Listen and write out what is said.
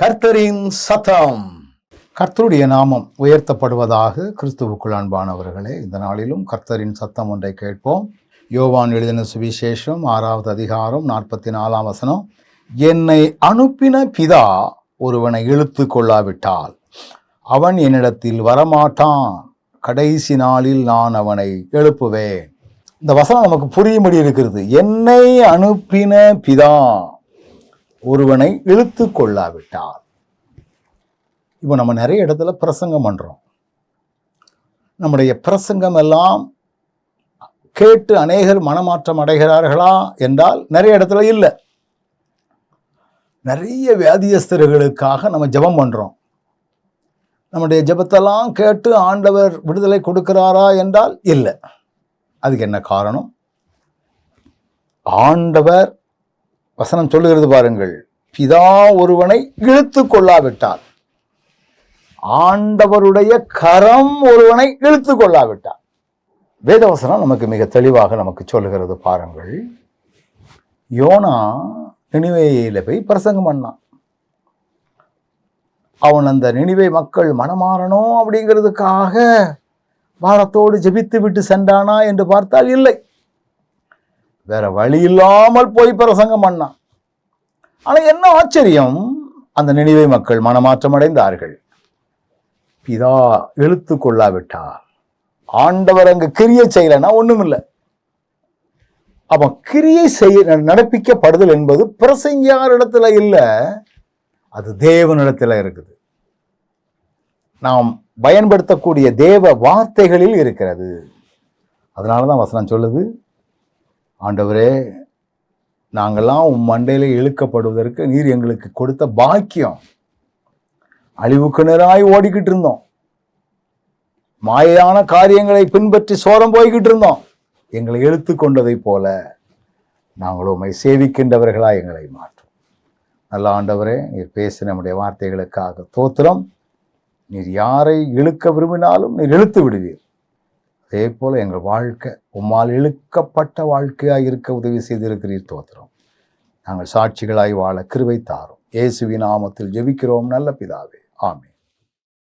கர்த்தரின் சத்தம். கர்த்தருடைய நாமம் உயர்த்தப்படுவதாக கிறிஸ்துவுக்குள் அன்பானவர்களே இந்த நாளிலும் கர்த்தரின் சத்தம் ஒன்றை கேட்போம். யோவான் எழுதின சுவிசேஷம் ஆறாவது அதிகாரம் நாற்பத்தி நாலாம் வசனம் என்னை அனுப்பின பிதா ஒருவனை இழுத்து கொள்ளாவிட்டால் அவன் என்னிடத்தில் வரமாட்டான். கடைசி நாளில் நான் அவனை எழுப்புவேன். இந்த வசனம் நமக்கு புரியும்படி இருக்கிறது. என்னை அனுப்பின பிதா ஒருவனை இழுத்து கொள்ளாவிட்டால். இப்போ நம்ம நிறைய இடத்துல பிரசங்கம் பண்ணுறோம் நம்முடைய பிரசங்கம் எல்லாம் கேட்டு அநேகர் மனமாற்றம் அடைகிறார்களா என்றால் நிறைய இடத்துல இல்லை. நிறைய வியாதியஸ்தர்களுக்காக நம்ம ஜெபம் பண்ணுறோம் நம்முடைய ஜெபத்தெல்லாம் கேட்டு ஆண்டவர் விடுதலை கொடுக்கிறாரா என்றால் இல்லை. அதுக்கு என்ன காரணம்? ஆண்டவர் வசனம் சொல்லுகிறது பாருங்கள். பிதா ஒருவனை இழுத்து கொள்ளாவிட்டார் ஆண்டவருடைய கரம் ஒருவனை இழுத்து கொள்ளாவிட்டார் வேதவசனம் நமக்கு மிக தெளிவாக நமக்கு சொல்லுகிறது பாருங்கள். யோனா நினைவையில் போய் பிரசங்கம் பண்ணான். அவன் அந்த நினைவை மக்கள் மனமாறணும் அப்படிங்கிறதுக்காக வாரத்தோடு ஜெபித்து விட்டு சென்றானா? என்று பார்த்தால் இல்லை. வேற வழி இல்லாமல் போய் பிரசங்கம் பண்ணான். ஆனால் என்ன ஆச்சரியம்? அந்த நினைவை மக்கள் மனமாற்றம் அடைந்தார்கள். பிதா எழுத்து கொள்ளாவிட்டால். ஆண்டவர் அங்கு கிரியை செய்யலைன்னா ஒன்றும் இல்லை அப்போ கிரியை செய்ய நடப்பிக்கப்படுதல் என்பது பிரசங்கியார் இடத்துல இல்லை அது தேவனிடத்தில் இருக்குது. நாம் பயன்படுத்தக்கூடிய தேவ வார்த்தைகளில் இருக்கிறது. அதனால தான் வசனம் சொல்லுது ஆண்டவரே நாங்கள்லாம் உன் மண்டையில இழுக்கப்படுவதற்கு நீர் எங்களுக்கு கொடுத்த பாக்கியம். அழிவுக்கு நேராய் ஓடிக்கிட்டு இருந்தோம். மாயான காரியங்களை பின்பற்றி சோரம் போய்கிட்டு இருந்தோம். எங்களை இழுத்து கொண்டதைப் போல நாங்கள் உம்மை சேவிக்கின்றவர்களாக எங்களை மாற்றும். நல்ல ஆண்டவரே நீர் பேசின நம்முடைய வார்த்தைகளுக்காக தோத்திரம். நீர் யாரை இழுக்க விரும்பினாலும் நீர் இழுத்து விடுவீர். அதே போல் எங்கள் வாழ்க்கை உம்மால் இழுக்கப்பட்ட வாழ்க்கையாக இருக்க உதவி செய்திருக்கிறீர் தோத்திரம். நாங்கள் சாட்சிகளாய் வாழ கிருவை தாரும். இயேசுவின் நாமத்தில் ஜெபிக்கிறோம். நல்ல பிதாவே. ஆமே